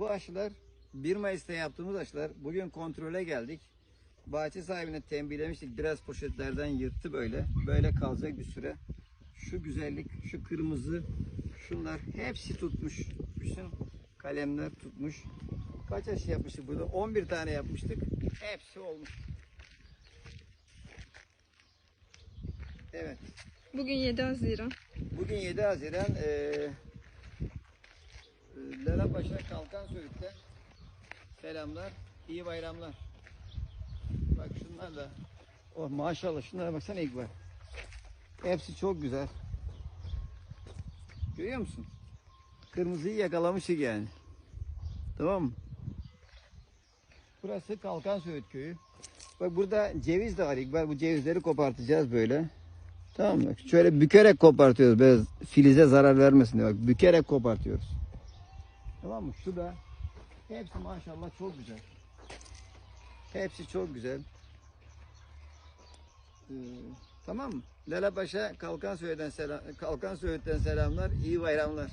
bu aşılar 1 Mayıs'ta yaptığımız aşılar. Bugün kontrole geldik. Bahçe sahibine tembihlemiştik. Biraz poşetlerden yırttı böyle. Böyle kalacak bir süre. Şu güzellik, şu kırmızı, şunlar hepsi tutmuş. Bütün kalemler tutmuş. Kaç aşı yapmıştık burada? 11 tane yapmıştık. Hepsi olmuş. Evet. Bugün 7 Haziran. Bugün 7 Haziran Lalapaşa Kalkan Söğüt'te selamlar, iyi bayramlar. Bak şunlar da oh maşallah şunlara baksana ilk var. Hepsi çok güzel. Görüyor musun? Kırmızıyı yakalamışık yani. Tamam mı? Burası Kalkan Söğüt köyü. Bak burada ceviz de var İkbal. Bu cevizleri kopartacağız böyle. Tamam mı? Şöyle bükerek kopartıyoruz. Böyle filize zarar vermesin diye. Bak bükerek kopartıyoruz. Tamam mı? Şu da hepsi maşallah çok güzel. Hepsi çok güzel. Ee, tamam mı? Lala Paşa Kalkan Söğüt'ten selam, Kalkan Söğüt'ten selamlar. İyi bayramlar.